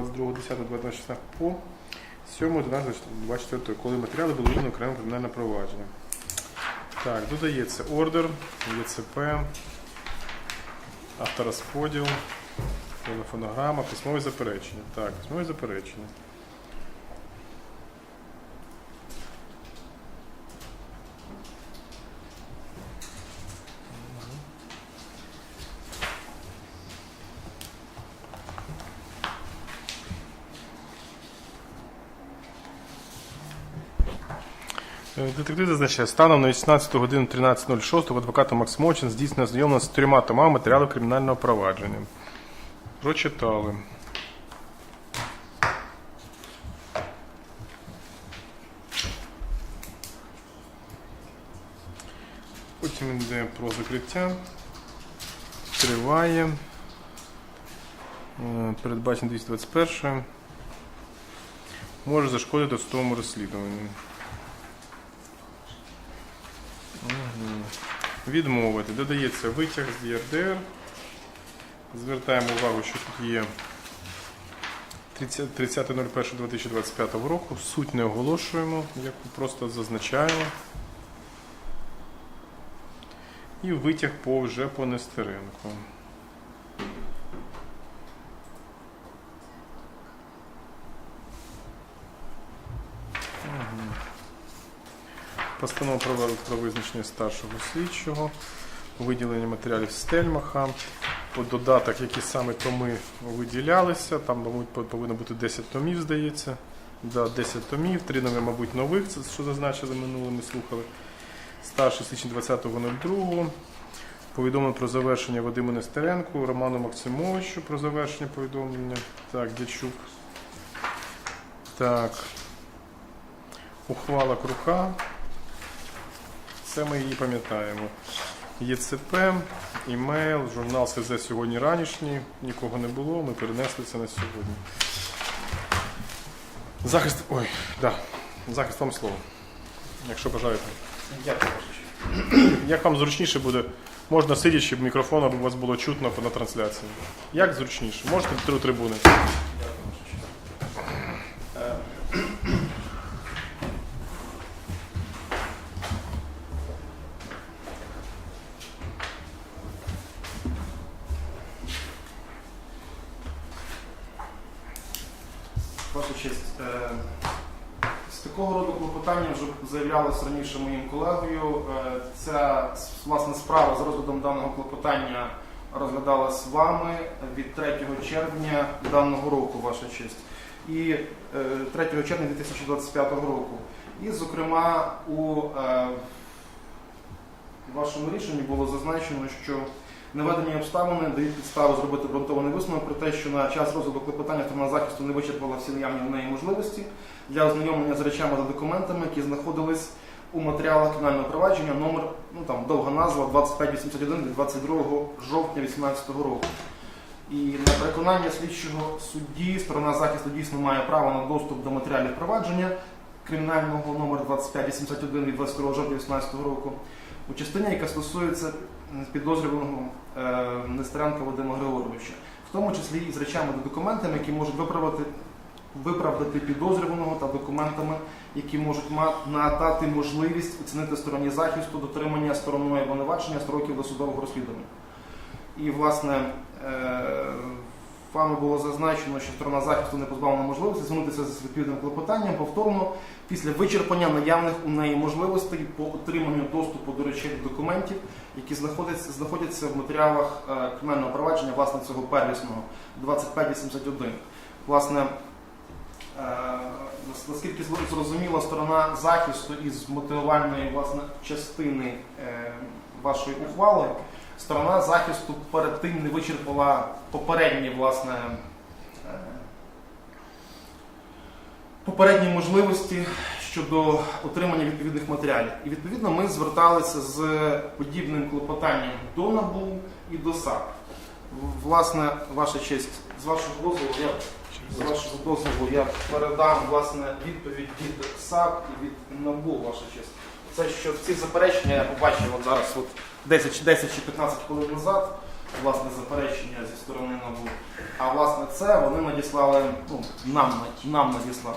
22.10.2016 по 7.12.24, коли матеріали були виявлені окремо кримінальне провадження. Так, додається ордер, ЄЦП, авторозподіл, телефонограма, письмове заперечення. Так, письмове заперечення. Детектив зазначає, станом на 18 годину 13.06 адвоката Максимовича здійснено знайомлено з трьома томами матеріалів кримінального провадження. Прочитали. Потім йде про закриття. Триває. Е, Передбачено 221. Може зашкодити судовому розслідуванню. Відмовити. Додається витяг з ЄРДР. Звертаємо увагу, що тут є 30.01.2025 року. Суть не оголошуємо, як просто зазначаємо. І витяг по вже по Нестеренку. Постанова про, визначення старшого слідчого, виділення матеріалів Стельмаха, по додаток, які саме томи виділялися. Там, мабуть, повинно бути 10 томів, здається. Да, 10 томів, три нові, мабуть, нових, це що зазначили минуле, ми слухали. Старший слідчий 20.02. Повідомлено про завершення Вадиму Нестеренку, Роману Максимовичу про завершення повідомлення. Так, Дячук. Так. Ухвала Круха. Це ми її пам'ятаємо. ЄЦП, імейл, журнал СЗ сьогодні ранішній. Нікого не було, ми перенесли це на сьогодні. Захист. Ой, да. Захист вам слово. Якщо бажаєте. Дякую. Як вам зручніше буде, можна сидячи, щоб мікрофон аби у вас було чутно на трансляції. Як зручніше? Можете три трибуни. Дякую, ваша честь. Е, Ваша честь, е, з такого роду клопотання вже заявлялось моїм колегою. Е, Ця власне справа за розглядом даного клопотання розглядалась вами від 3 червня даного року, ваша честь, і е, 3 червня 2025 року. І, зокрема, у е, вашому рішенні було зазначено, що наведені обставини дають підставу зробити ґрунтований висновок про те, що на час розгляду клопотання сторона захисту не вичерпала всі наявні в неї можливості для ознайомлення з речами та документами, які знаходились у матеріалах кримінального провадження номер, ну там довга назва 2581 від 22 жовтня 2018 року. І на переконання слідчого судді сторона захисту дійсно має право на доступ до матеріалів провадження кримінального номер 2581 від 22 жовтня 2018 року у частині, яка стосується підозрюваного е, Нестеренка Вадима Григоровича, в тому числі і з речами та документами, які можуть виправити, виправдати підозрюваного та документами, які можуть надати можливість оцінити стороні захисту дотримання стороною обвинувачення строків досудового розслідування. І, власне, е, вами було зазначено, що сторона захисту не позбавлена можливості звернутися з відповідним клопотанням повторно після вичерпання наявних у неї можливостей по отриманню доступу до речей документів, які знаходяться, знаходяться в матеріалах е, кримінального провадження власне цього первісного 2581. Власне, наскільки зрозуміла сторона захисту із мотивувальної власне частини е, вашої ухвали, сторона захисту перед тим не вичерпала попередні власне. е, Попередні можливості щодо отримання відповідних матеріалів. І відповідно ми зверталися з подібним клопотанням до НАБУ і до САП. Власне, ваша честь, з вашого дозволу, я з вашого дозволу я передам власне відповідь від САП і від НАБУ, ваша честь. Це що ці заперечення я побачив от зараз, от 10, чи 10 чи 15 хвилин назад. власне заперечення зі сторони НАБУ. А власне це вони надіслали, ну, нам, нам надіслали.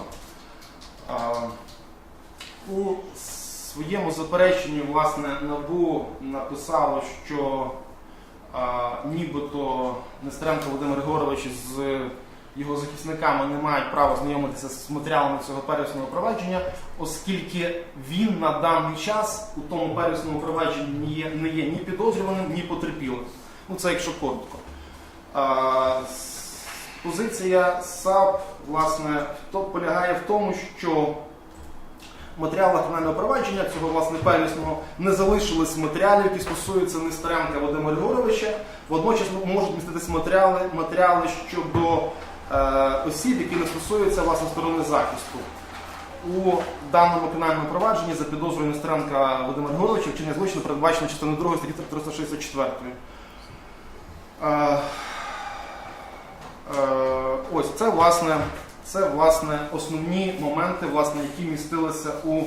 А, у своєму запереченні власне НАБУ написало, що а, нібито Нестеренко Володимир Григорович з його захисниками не мають права знайомитися з матеріалами цього первісного провадження, оскільки він на даний час у тому первісному провадженні не є, не є ні підозрюваним, ні потерпілим. Ну це якщо коротко. А, позиція САП власне то полягає в тому, що в матеріалах кримінального провадження цього власне первісного не залишилось матеріалів, які стосуються Нестеренка Володимира Григоровича. Водночас можуть міститися матеріали, матеріали щодо осіб, які не стосуються власне сторони захисту. У даному кримінальному провадженні за підозрою Нестеренка Володимира Григоровича вчинення злочину передбачено частиною 2 статті 364. Е, е, ось це власне, це власне основні моменти, власне, які містилися у,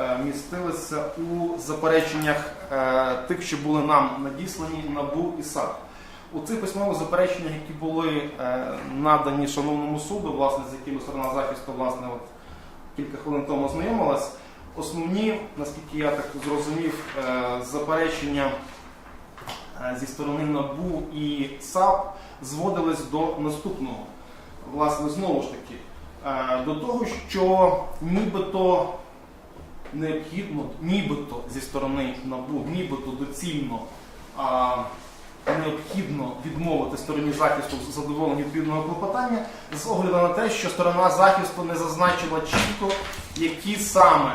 е, містилися у запереченнях е, тих, що були нам надіслані НАБУ і САП. У цих письмових запереченнях, які були е, надані шановному суду, власне, з якими сторона захисту власне, от, кілька хвилин тому ознайомилась, основні, наскільки я так зрозумів, е, заперечення е, зі сторони НАБУ і САП зводились до наступного. Власне, знову ж таки, до того, що нібито необхідно, нібито зі сторони НАБУ, нібито доцільно необхідно відмовити стороні захисту в задоволенні відповідного клопотання з огляду на те, що сторона захисту не зазначила чітко, які саме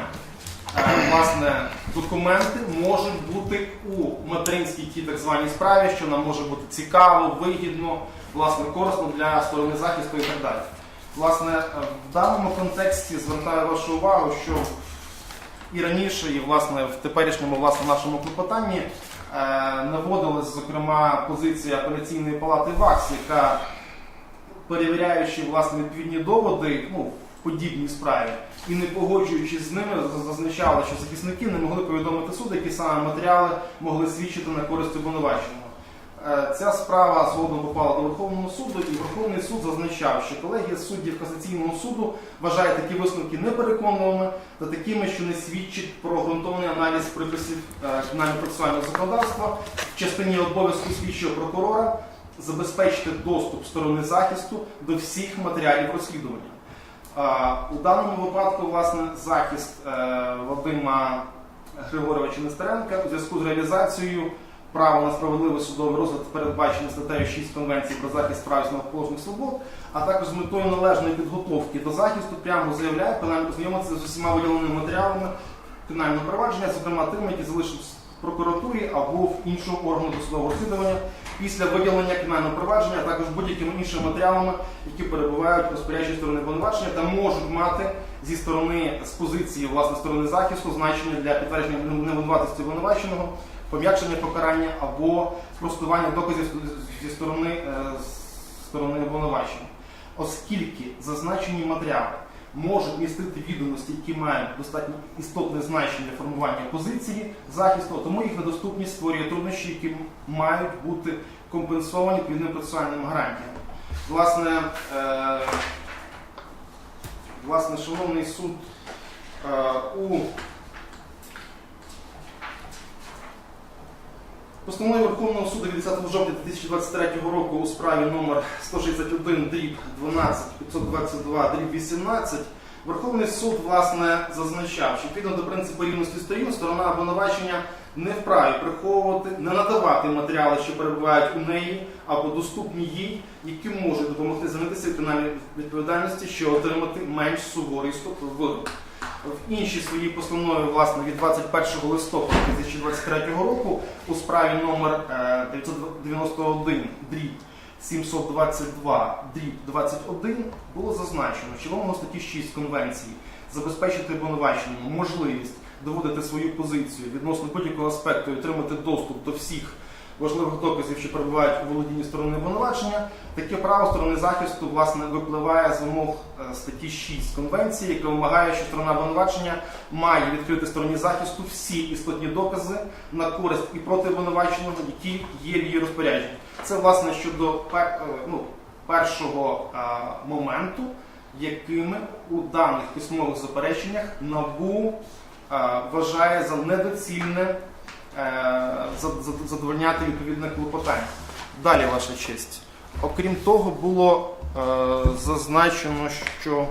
е, власне, документи можуть бути у материнській тій так званій справі, що нам може бути цікаво, вигідно, власне, корисно для сторони захисту і так далі. Власне, е, в даному контексті звертаю вашу увагу, що і раніше, і власне в теперішньому власне нашому клопотанні наводилась, зокрема, позиція апеляційної палати ВАКС, яка перевіряючи власне відповідні доводи ну, подібній справі і не погоджуючись з ними, заз- зазначала, що захисники не могли повідомити суд, які саме матеріали могли свідчити на користь обвинуваченого. Е, Ця справа згодом попала до Верховного суду, і Верховний суд зазначав, що колегія суддів касаційного суду вважає такі висновки непереконливими та такими, що не свідчить про ґрунтовний аналіз приписів е, кримінально-процесуального законодавства в частині обов'язку слідчого прокурора забезпечити доступ сторони захисту до всіх матеріалів розслідування. Е, У даному випадку, власне, захист Вадима Григоровича Нестеренка у зв'язку з реалізацією права на справедливий судовий розгляд передбачене статтею 6 Конвенції про захист прав основоположних свобод, а також з метою належної підготовки до захисту прямо заявляє, принаймні познайомитися з усіма виділеними матеріалами кримінального провадження, зокрема тими, які залишились в прокуратурі або в іншому органу досудового розслідування після виділення кримінального провадження, а також будь-якими іншими матеріалами, які перебувають у розпорядженні сторони обвинувачення та можуть мати зі сторони з позиції власне сторони захисту значення для підтвердження невинуватості обвинуваченого, пом'якшення покарання або спростування доказів зі сторони, е, сторони обвинувачення. Оскільки зазначені матеріали можуть містити відомості, які мають достатньо істотне значення формування позиції захисту, тому їх недоступність створює труднощі, які мають бути компенсовані відповідними процесуальними гарантіями. Власне, е, власне, шановний суд е, у Постановою Верховного суду від 10 жовтня 2023 року у справі номер 161 дріб 12 522 дріб 18 Верховний суд власне зазначав, що відповідно до принципу рівності сторін сторона обвинувачення не вправі приховувати, не надавати матеріали, що перебувають у неї або доступні їй, які можуть допомогти звільнитися від кримінальної відповідальності, що отримати менш суворий стопор вирок. В іншій своїй постанові, власне, від 21 листопада 2023 року у справі номер е, 991 дріб 722 дріб 21 було зазначено, що вимога статті 6 Конвенції забезпечити обвинуваченому можливість доводити свою позицію відносно будь-якого аспекту і отримати доступ до всіх важливих доказів, що перебувають у володінні сторони обвинувачення, таке право сторони захисту власне випливає з вимог е, статті 6 конвенції, яка вимагає, що сторона обвинувачення має відкрити стороні захисту всі істотні докази на користь і проти обвинуваченого, які є в її розпорядженні. Це власне щодо е, ну, першого е, моменту, якими у даних письмових запереченнях НАБУ вважає за недоцільне задовольняти відповідне клопотання. Далі, ваша честь. Окрім того, було е, зазначено, що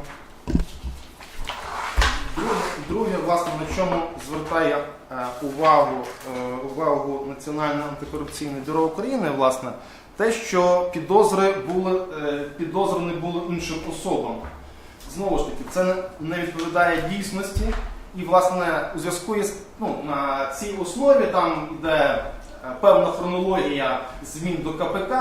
друге, власне, на чому звертає е, увагу, е, увагу Національне антикорупційне бюро України, власне, те, що підозри були, е, підозрені були іншим особам. Знову ж таки, це не- не відповідає дійсності. І, власне, у зв'язку із ну, на цій основі там йде е, певна хронологія змін до КПК,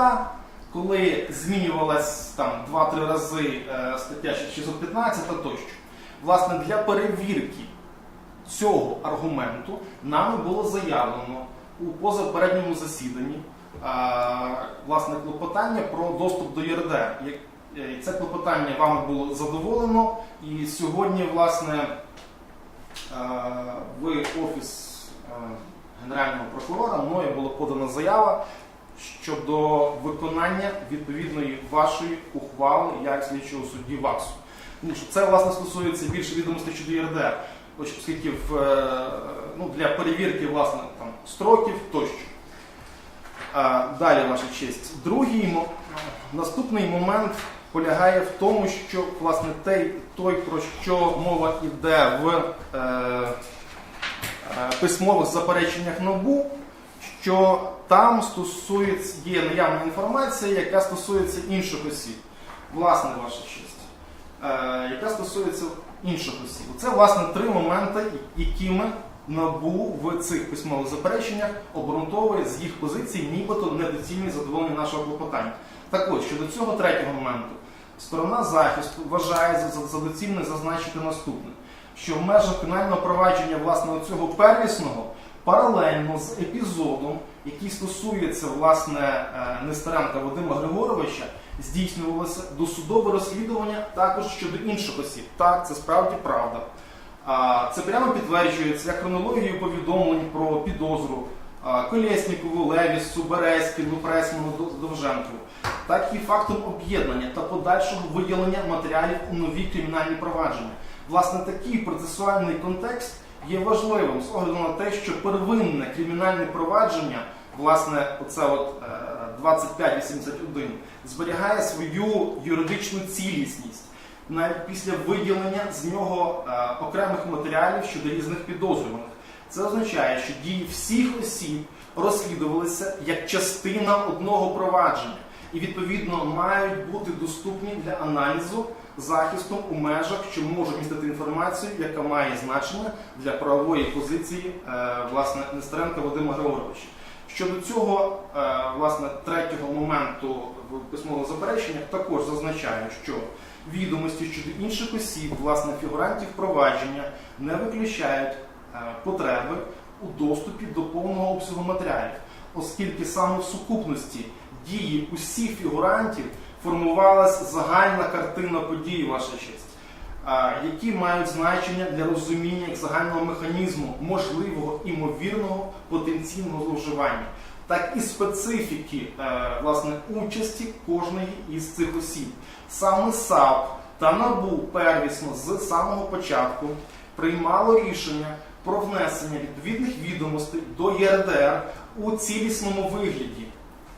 коли змінювалась там 2-3 рази е, стаття 615 тощо. Власне, для перевірки цього аргументу нами було заявлено у позапередньому засіданні е, власне клопотання про доступ до ЄРДР. Це клопотання вами було задоволено, і сьогодні, власне, в офіс е, Генерального прокурора мною була подана заява щодо виконання відповідної вашої ухвали як слідчого судді ВАКСу. Це власне стосується більше відомостей щодо ЄРДР, оскільки в, е, ну, для перевірки власне там строків тощо. Далі, ваша честь. Другий наступний момент полягає в тому, що власне той, той про що мова йде в е, е, письмових запереченнях НАБУ, що там стосується, є наявна інформація, яка стосується інших осіб. Власне, ваша честь. Е, яка стосується інших осіб. Це, власне, три моменти, якими НАБУ в цих письмових запереченнях обґрунтовує з їх позиції, нібито недоцільне задоволення нашого клопотання. Так от, щодо цього третього моменту, сторона захисту вважає за, доцільне зазначити наступне, що в межах фінального провадження власне цього первісного паралельно з епізодом, який стосується власне е, Нестеренка Вадима Григоровича, здійснювалося досудове розслідування також щодо інших осіб. Так, це справді правда. Це прямо підтверджується як хронологією повідомлень про підозру Колєснікову, Левісу, Березкіну, Пресману, Довженкову, так і фактом об'єднання та подальшого виділення матеріалів у нові кримінальні провадження. Власне, такий процесуальний контекст є важливим з огляду на те, що первинне кримінальне провадження, власне, оце от е, 2581, зберігає свою юридичну цілісність навіть після виділення з нього е, окремих матеріалів щодо різних підозрюваних. Це означає, що дії всіх осіб розслідувалися як частина одного провадження і відповідно мають бути доступні для аналізу захистом у межах, що можуть містити інформацію, яка має значення для правової позиції е, власне Нестеренка Вадима Григоровича. Щодо цього, е, власне, третього моменту в письмових запереченнях також зазначаю, що відомості щодо інших осіб, власне, фігурантів провадження не виключають потреби у доступі до повного обсягу матеріалів, оскільки саме в сукупності дії усіх фігурантів формувалась загальна картина подій, ваша честь, які мають значення для розуміння як загального механізму можливого імовірного потенційного зловживання, так і специфіки е, власне участі кожної із цих осіб. Саме САП та НАБУ первісно з самого початку приймало рішення про внесення відповідних відомостей до ЄРДР у цілісному вигляді.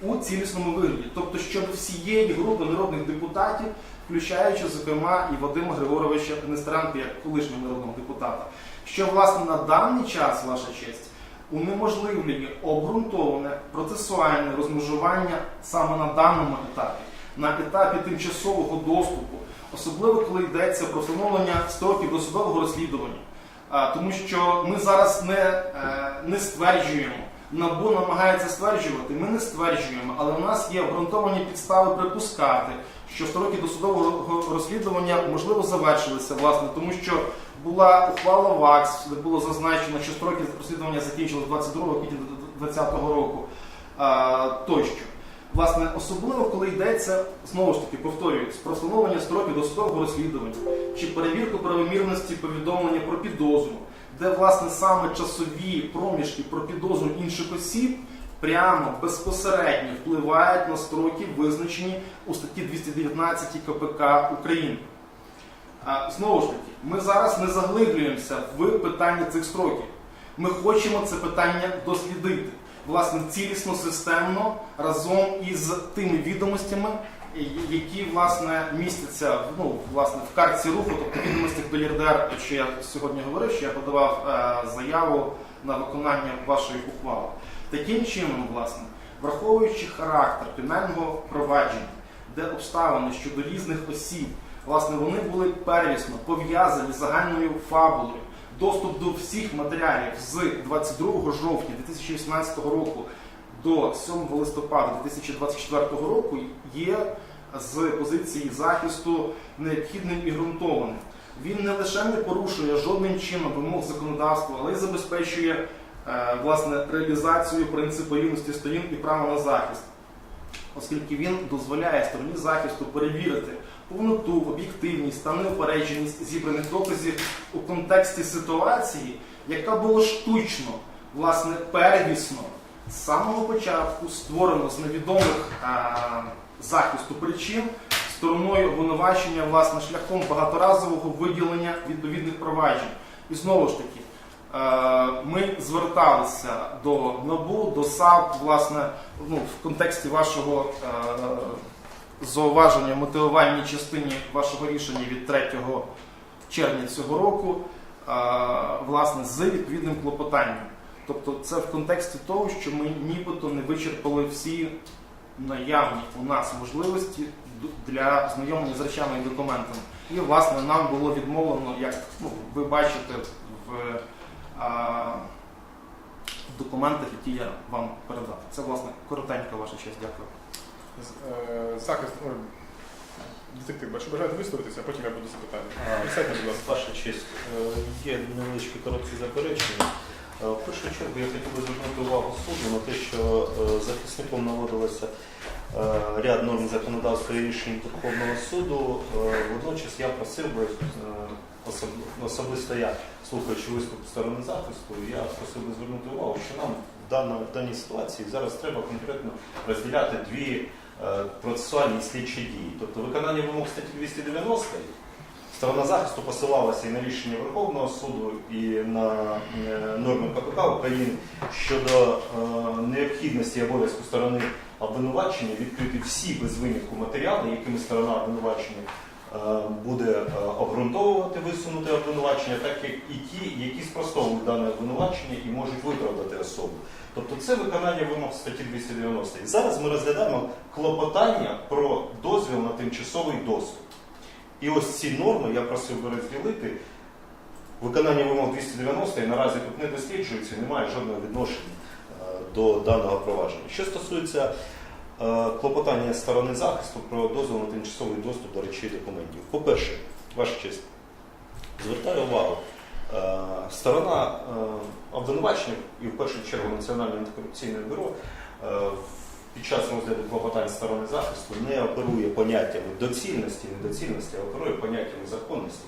У цілісному вигляді, тобто щодо всієї групи народних депутатів, включаючи, зокрема, і Вадима Григоровича Нестеренка, як колишнього народного депутата, що власне на даний час, ваша честь, унеможливлює обґрунтоване процесуальне розмежування саме на даному етапі, на етапі тимчасового доступу, особливо коли йдеться про встановлення строків досудового розслідування. Тому що ми зараз не, е, не стверджуємо, НАБУ намагається стверджувати, ми не стверджуємо, але у нас є обґрунтовані підстави припускати, що строки досудового розслідування можливо завершилися, власне, тому що була ухвала ВАКС, де було зазначено, що строки розслідування закінчились 22 квітня 2020 року. тощо. Власне, особливо коли йдеться, знову ж таки, повторюю, про встановлення строків досудового розслідування чи перевірку правомірності повідомлення про підозру, де власне саме часові проміжки про підозру інших осіб прямо безпосередньо впливають на строки, визначені у статті 219 КПК України. А, Знову ж таки, ми зараз не заглиблюємося в питання цих строків. Ми хочемо це питання дослідити власне цілісно, системно разом із тими відомостями, які власне містяться ну, власне, в картці руху, тобто відомостях до ЄРДР, що я сьогодні говорив, що я подавав е, заяву на виконання вашої ухвали. Таким чином, власне, враховуючи характер кримінального провадження, де обставини щодо різних осіб, власне, вони були первісно пов'язані з загальною фабулою. Доступ до всіх матеріалів з 22 жовтня 2018 року до 7 листопада 2024 року є з позиції захисту необхідним і ґрунтованим. Він не лише не порушує жодним чином вимог законодавства, але й забезпечує е, власне реалізацію принципу рівності сторін і права на захист, оскільки він дозволяє стороні захисту перевірити повноту, об'єктивність та неупередженість зібраних доказів у контексті ситуації, яка була штучно, власне, первісно з самого початку створено з невідомих е, захисту причин стороною обвинувачення власне шляхом багаторазового виділення відповідних проваджень. І знову ж таки, е, ми зверталися до НАБУ, до САП, власне, ну, в контексті вашого е, зауваження в мотивувальній частині вашого рішення від 3 червня цього року, власне, з відповідним клопотанням. Тобто це в контексті того, що ми нібито не вичерпали всі наявні у нас можливості для знайомлення з речами і документами. І, власне, нам було відмовлено, як ну, ви бачите в, а, документах, які я вам передав. Це, власне, коротенька ваша честь. Дякую. Е, Захист, ой, детектив, бачу, бажаєте висловитися, а потім я буду запитання. А, Присядьте, будь ласка. Ваша честь, е, є невеличкі короткі заперечення. Е, В першу чергу я хотів би звернути увагу суду на те, що е, захисником наводилося е, ряд норм законодавства і рішень Верховного суду. Е, Водночас я просив би, е, особисто я, слухаючи виступ сторони захисту, я просив би звернути увагу, що нам в даній, ситуації зараз треба конкретно розділяти дві е, процесуальні слідчі дії. Тобто виконання вимог статті 290 Сторона захисту посилалася і на рішення Верховного суду, і на е, норми КПК України щодо е, необхідності обов'язку сторони обвинувачення відкрити всі без винятку матеріали, якими сторона обвинувачення е, буде е, обґрунтовувати висунути обвинувачення, так як і ті, які спростовують виправдати особу. Тобто це виконання вимог статті 290. І зараз ми розглядаємо клопотання про дозвіл на тимчасовий доступ. І ось ці норми я просив би розділити. Виконання вимог 290 і наразі тут не досліджується немає жодного відношення е, до даного провадження. Що стосується е, клопотання сторони захисту про дозвіл на тимчасовий доступ до речей документів. По-перше, ваша честь, звертаю увагу, сторона е, обвинувачення і в першу чергу Національне антикорупційне бюро е, під час розгляду клопотань сторони захисту не оперує поняттями доцільності, недоцільності, а оперує поняттями законності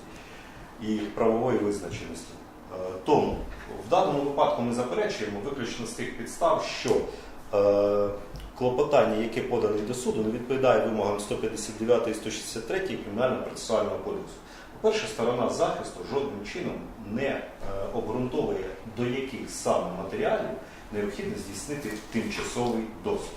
і правової визначеності. Е, Тому в даному випадку ми заперечуємо виключно з тих підстав, що е, клопотання, яке подане до суду, не відповідає вимогам 159 і 163 Кримінального процесуального кодексу. По-перше, сторона захисту жодним чином не е, обґрунтовує, до яких саме матеріалів необхідно здійснити тимчасовий доступ.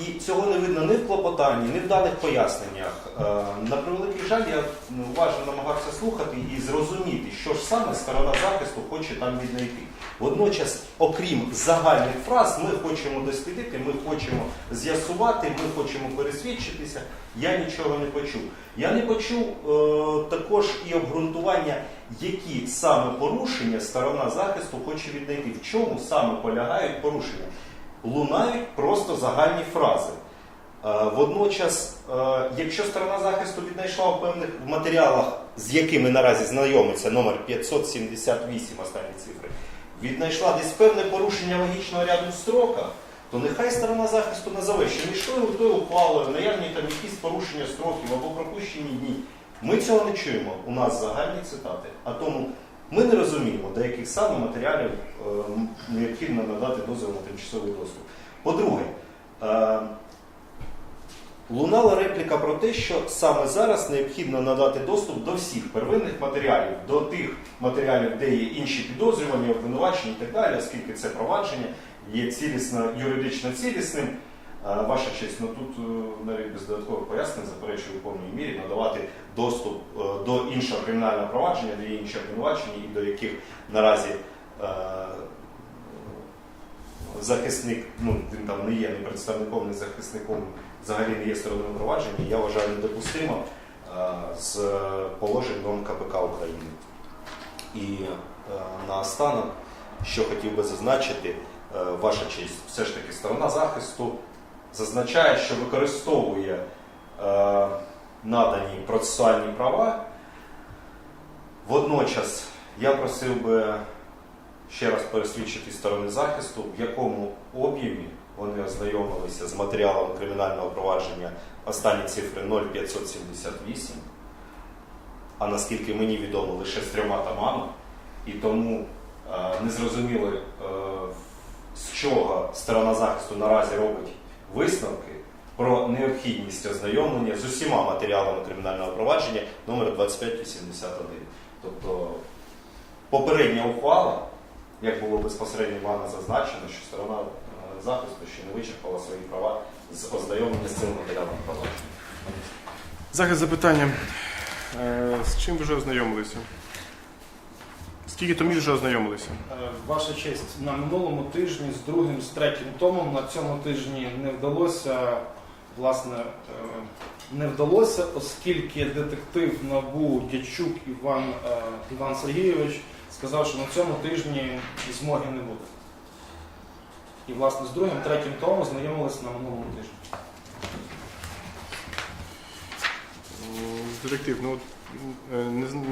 І цього не видно ні в клопотанні, ні в даних поясненнях. Е, На превеликий жаль, я уважно намагався слухати і зрозуміти, що ж саме сторона захисту хоче там віднайти. Водночас, окрім загальних фраз, ми хочемо дослідити, ми хочемо з'ясувати, ми хочемо пересвідчитися. Я нічого не почув. Я не почув е, також і обґрунтування, які саме порушення сторона захисту хоче віднайти, в чому саме полягають порушення лунають просто загальні фрази. Е, Водночас, е, якщо сторона захисту віднайшла в певних матеріалах, з якими наразі знайомиться номер 578, останні цифри, віднайшла десь певне порушення логічного ряду в строках, то нехай сторона захисту назове, що між тою тою ухвалою, наявні там якісь порушення строків або пропущені дні. Ми цього не чуємо. У нас загальні цитати. А тому ми не розуміємо, до яких саме матеріалів е, необхідно надати дозвіл на тимчасовий доступ. По-друге, е, лунала репліка про те, що саме зараз необхідно надати доступ до всіх первинних матеріалів, до тих матеріалів, де є інші підозрювані, обвинувачені і так далі, оскільки це провадження є цілісно, юридично цілісним. Е, Ваша честь, ну тут е, навіть без додаткових пояснень заперечую в повній мірі надавати доступ е, до іншого кримінального провадження, де є інші обвинувачені і до яких наразі е, захисник, ну він там не є ні представником, ні захисником, взагалі не є стороною провадження, я вважаю недопустимо е, з положень норм КПК України. І е, наостанок, що хотів би зазначити, е, ваша честь, все ж таки сторона захисту зазначає, що використовує е, надані процесуальні права. Водночас я просив би ще раз пересвідчити сторони захисту, в якому об'ємі вони ознайомилися з матеріалом кримінального провадження останні цифри 0,578, а наскільки мені відомо, лише з трьома томами, і тому е, не зрозуміли, е, з чого сторона захисту наразі робить висновки про необхідність ознайомлення з усіма матеріалами кримінального провадження номер 2581. Тобто попередня ухвала, як було безпосередньо вами зазначено, що сторона е, захисту ще не вичерпала свої права з ознайомлення з цим матеріалом провадження. Захист запитання. Е, З чим ви вже ознайомилися? Скільки томів вже ознайомилися? Е, Ваша честь, на минулому тижні з другим, з третім томом на цьому тижні не вдалося, власне, е, не вдалося, оскільки детектив НАБУ Дячук Іван, е, Іван Сергійович сказав, що на цьому тижні змоги не буде. І, власне, з другим, третім томом знайомилися на минулому тижні. Детектив, ну от,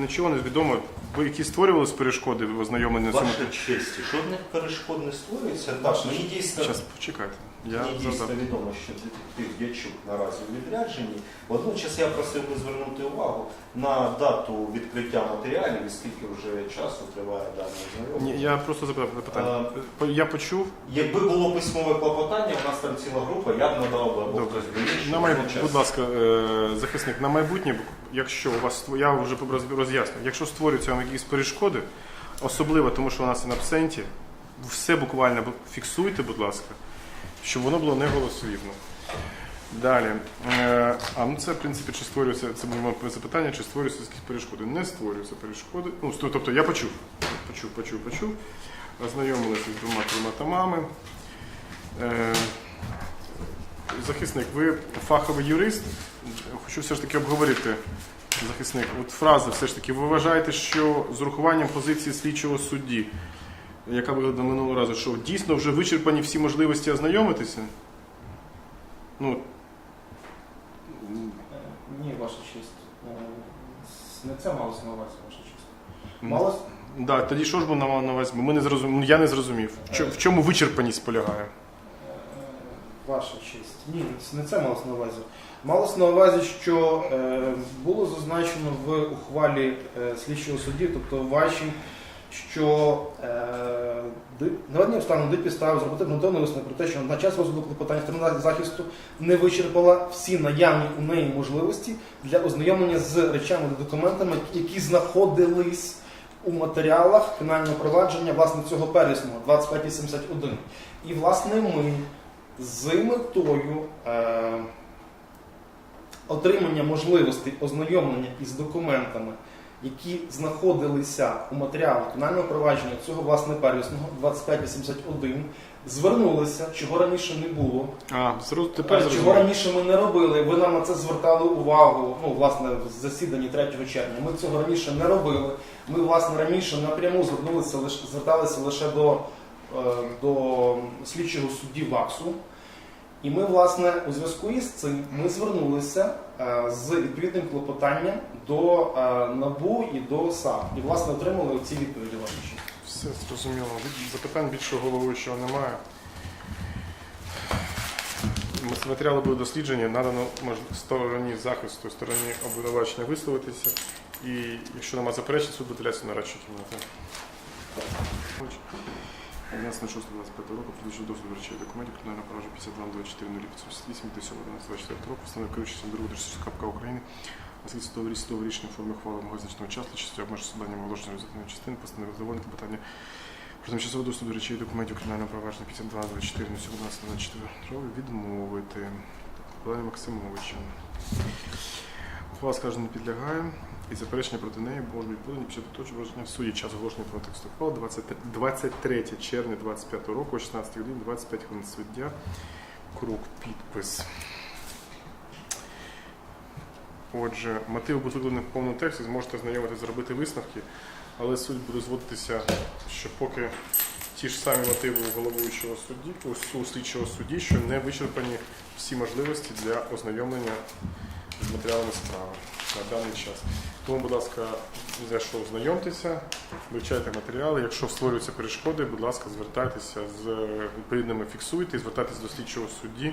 нічого не відомо. бо які створювалися перешкоди в ознайомленні з цим? Ваша честь, жодних перешкод не створюється. Так, мені дійсно Зараз почекайте. Я Мені дійсно задав. відомо, що детектив Дячук наразі у відрядженні. Водночас я просив би звернути увагу на дату відкриття матеріалів, і скільки вже часу триває дане Ні, ознайомлення. я просто запитав запитання. По- Я почув. Якби було письмове клопотання, у нас там ціла група, я б надав би або Добре. хтось би інший. На майбутнє, будь ласка, е, захисник, на майбутнє, якщо у вас ство- я вже роз- роз'яснив, якщо створюються вам якісь перешкоди, особливо тому, що у нас на абсенті, все буквально бу- фіксуйте, будь ласка, щоб воно було не голослівно. Далі. Е, А ну це, в принципі, чи створюється, це моє запитання, чи створюються якісь перешкоди. Не створюються перешкоди. Ну, тобто я почув. Почув, почув, почув. Ознайомилися з двома трьома томами. Е, Захисник, ви фаховий юрист. Хочу все ж таки обговорити. Захисник, от фраза все ж таки, ви вважаєте, що з урахуванням позиції слідчого судді, яка виглядала минулого разу, що дійсно вже вичерпані всі можливості ознайомитися? Ну, Ні, ваша честь. Е, Не це малося на увазі, ваша честь. Малося? да, тоді що ж би на на увазі? Ми не зрозум... Я не зрозумів. В чо- В чому вичерпаність полягає? Е, Ваша честь. Ні, не це малось на увазі. Малось на увазі, що е, було зазначено в ухвалі е, слідчого судді, тобто вашій, що е, наведення дають підстави зробити ґрунтовний висновок про те, що на час розгляду клопотання сторона захисту не вичерпала всі наявні у неї можливості для ознайомлення з речами та документами, які знаходились у матеріалах фінального провадження власне цього пересного 2571. І власне ми з метою е, отримання можливостей ознайомлення із документами, які знаходилися у матеріалах фінального провадження цього власне первісного 2581, звернулися, чого раніше не було. А, зрозу- тепер Е, Чого раніше ми не робили, ви нам на це звертали увагу. Ну, власне, в засіданні 3 червня. Ми цього раніше не робили. Ми, власне, раніше напряму звернулися лише зверталися лише до, е, до слідчого судді ВАКСу. І ми, власне, у зв'язку із цим ми звернулися з відповідним клопотанням до е, НАБУ і до САП. І, власне, отримали ці відповіді ваші. Все зрозуміло. Запитань більше головуючого немає. Матеріали були досліджені, надано стороні захисту, стороні обвинувачення висловитися. І якщо нема заперечень, суд виділяється на радшу кімнату. 11 6 25 року продовжує досвід речей документів кримінального провадження 52 24 0 508 57 11 24 року встановив другу державську КПК України оскільки судове судове рішення у формі хвали мого значного часу часті обмежень суданням виложення результативної частини постановив задовольнити питання про тимчасове доступ до речей документів кримінального провадження 52 24 року відмовити. Питання Максимовича. Ухвала скажена не підлягає. І заперечення проти неї було відповідні після того, що враження в суді час оголошення про тексту ухвали 23 23 червня 25 року, о 16 годин 25 хвилин суддя. Круг підпис. Отже, мотиви будуть викладені в повному тексті, зможете знайомити, зробити висновки, але суть буде зводитися, що поки ті ж самі мотиви у головуючого судді, у слідчого судді, що не вичерпані всі можливості для ознайомлення з матеріалами справи на даний час. Тому, будь ласка, зайшов, знайомтеся, вивчайте матеріали. Якщо створюються перешкоди, будь ласка, звертайтеся з відповідними фіксуйте і звертайтеся до слідчого судді